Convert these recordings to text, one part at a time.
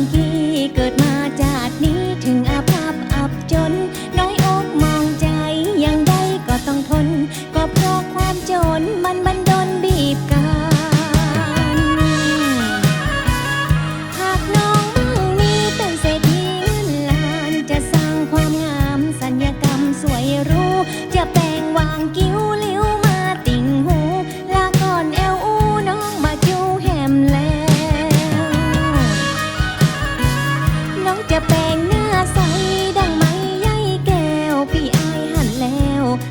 างกี้เกิดมาจากนี้ถึงอาภัพอับจน น้อยอกมองใจยังไดก็ต้องทน ก็เพราะความจนมันบันดนบีบกัน หากน้องมีเป็เศษเงินลานจะสร้างความงามสัญญกรรมสวยรูจะเป็น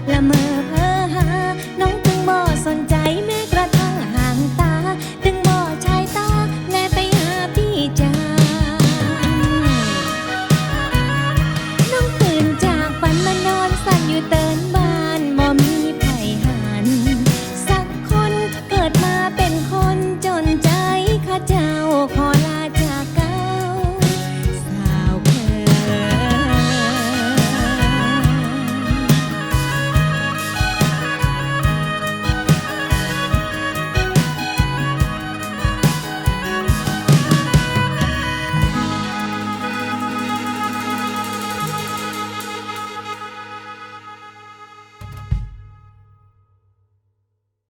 là mơ